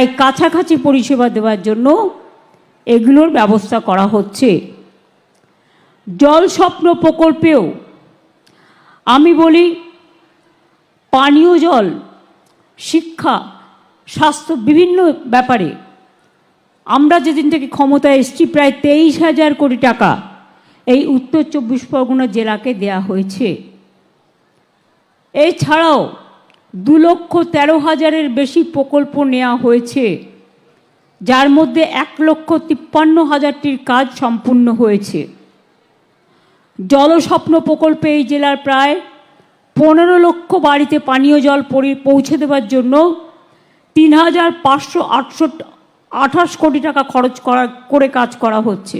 তাই কাছাকাছি পরিষেবা দেওয়ার জন্য এগুলোর ব্যবস্থা করা হচ্ছে। জল স্বপ্ন প্রকল্পেও আমি বলি পানীয় জল, শিক্ষা, স্বাস্থ্য বিভিন্ন ব্যাপারে আমরা যেদিন থেকে ক্ষমতায় এসছি প্রায় তেইশ হাজার কোটি টাকা এই উত্তর চব্বিশ পরগনা জেলাকে দেয়া হয়েছে। এছাড়াও দু লক্ষ তেরো হাজারের বেশি প্রকল্প নেওয়া হয়েছে, যার মধ্যে এক লক্ষ তিপ্পান্ন হাজারটির কাজ সম্পূর্ণ হয়েছে। জলস্বপ্ন প্রকল্পে এই জেলার প্রায় পনেরো লক্ষ বাড়িতে পানীয় জল পৌঁছে দেওয়ার জন্য তিন হাজার পাঁচশো আটশো আঠাশ কোটি টাকা খরচ করা, করে কাজ করা হচ্ছে।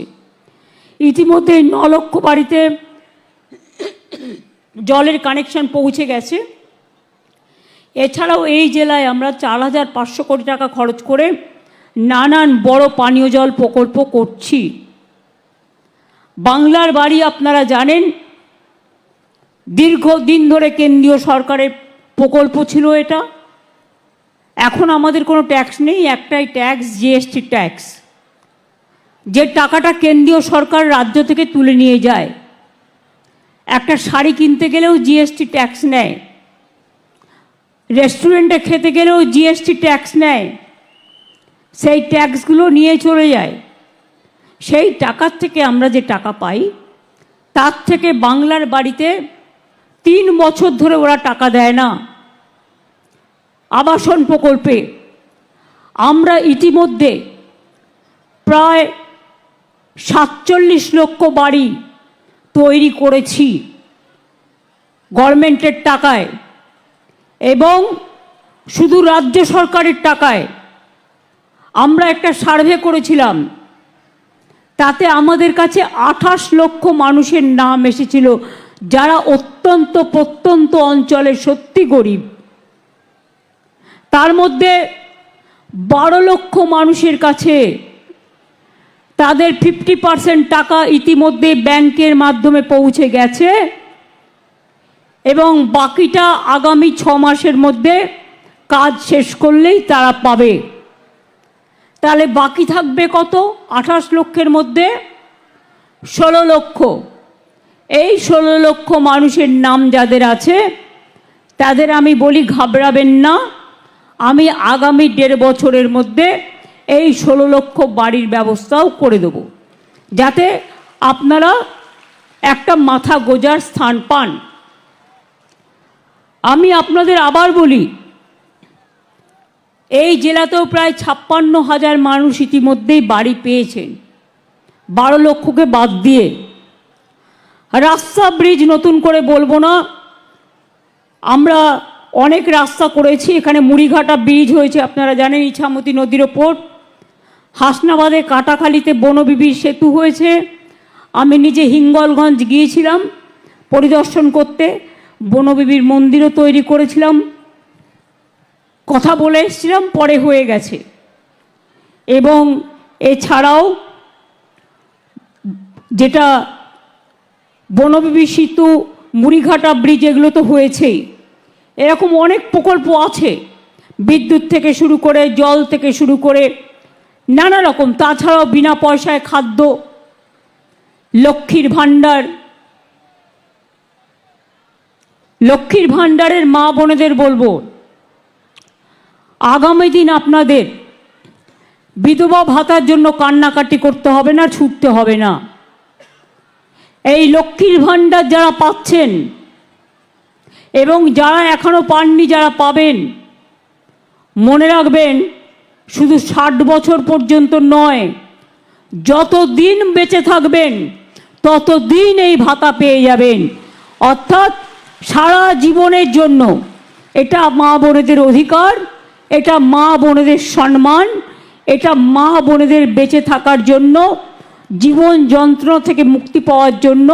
ইতিমধ্যে ন লক্ষ বাড়িতে জলের কানেকশন পৌঁছে গেছে। এছাড়াও এই জেলায় আমরা চার হাজার পাঁচশো কোটি টাকা খরচ করে নানান বড় পানীয় জল প্রকল্প করছি। বাংলার বাড়ি আপনারা জানেন, দীর্ঘদিন ধরে কেন্দ্রীয় সরকারের প্রকল্প ছিল এটা। এখন আমাদের কোনো ট্যাক্স নেই, একটাই ট্যাক্স, জিএসটি ট্যাক্স। যে টাকাটা কেন্দ্রীয় সরকার রাজ্য থেকে তুলে নিয়ে যায়, একটা শাড়ি কিনতে গেলেও জিএসটি ট্যাক্স নেয়। রেস্টুরেন্টে খেতে গেলেও জিএসটি ট্যাক্স নেয়। সেই ট্যাক্সগুলো নিয়ে চলে যায়। সেই টাকার থেকে আমরা যে টাকা পাই, তার থেকে বাংলার বাড়িতে তিন বছর ধরে ওরা টাকা দেয় না। আবাসন প্রকল্পে আমরা ইতিমধ্যে প্রায় সাতচল্লিশ লক্ষ বাড়ি তৈরি করেছি। গভর্নমেন্টের টাকায়। এবং শুধু রাজ্য সরকারের টাকায় আমরা একটা সার্ভে করেছিলাম। তাতে আমাদের কাছে আঠাশ লক্ষ মানুষের নাম এসেছিল, যারা অত্যন্ত প্রত্যন্ত অঞ্চলে সত্যি গরিব। তার মধ্যে বারো লক্ষ মানুষের কাছে তাদের ফিফটি পার্সেন্ট টাকা ইতিমধ্যে ব্যাংকের মাধ্যমে পৌঁছে গেছে। এবং বাকিটা আগামী ছ মাসের মধ্যে কাজ শেষ করলেই তারা পাবে। তাহলে বাকি থাকবে কত? আঠাশ লক্ষের মধ্যে ষোলো লক্ষ। এই ষোলো লক্ষ মানুষের নাম যাদের আছে, তাদের আমি বলি ঘাবড়াবেন না। আমি আগামী দেড় বছরের মধ্যে এই ষোলো লক্ষ বাড়ির ব্যবস্থাও করে দেব। যাতে আপনারা একটা মাথা গোজার স্থান পান। আমি আপনাদের আবার বলি, এই জেলাতেও প্রায় ছাপ্পান্ন হাজার মানুষ ইতিমধ্যেই বাড়ি পেয়েছেন। বারো লক্ষকে বাদ দিয়ে। রাস্তা ব্রিজ নতুন করে বলব না, আমরা অনেক রাস্তা করেছি, এখানে মুড়িঘাটা ব্রিজ হয়েছে, আপনারা জানেন ইছামতি নদীর ওপর। হাসনাবাদে কাটাখালিতে বনবিবির সেতু হয়েছে, আমি নিজে হিঙ্গলগঞ্জ গিয়েছিলাম পরিদর্শন করতে। বনবিবির মন্দিরও তৈরি করেছিলাম। কথা বলে এসেছিলাম, পরে হয়ে গেছে। এবং এছাড়াও যেটা বনবিবি সেতু, মুড়িঘাটা ব্রিজ, এগুলো তো হয়েছেই। এরকম অনেক প্রকল্প আছে। বিদ্যুৎ থেকে শুরু করে, জল থেকে শুরু করে, নানা রকম। তাছাড়াও বিনা পয়সায় খাদ্য, লক্ষ্মীর ভাণ্ডার লক্ষ্মীর ভাণ্ডারের মা বোনেদের বলব, আগামী দিন আপনাদের বিধবা ভাতার জন্য কান্নাকাটি করতে হবে না, ছুটতে হবে না। এই লক্ষ্মীর ভাণ্ডার যারা পাচ্ছেন এবং যারা এখনও পাননি, যারা পাবেন, মনে রাখবেন, শুধু ষাট বছর পর্যন্ত নয় যত দিন বেঁচে থাকবেন তত দিন এই ভাতা পেয়ে যাবেন। অর্থাৎ সারা জীবনের জন্য এটা মা বোনেদের অধিকার, এটা মা বোনেদের সম্মান, এটা মা বোনেদের বেঁচে থাকার জন্য, জীবন যন্ত্রণা থেকে মুক্তি পাওয়ার জন্য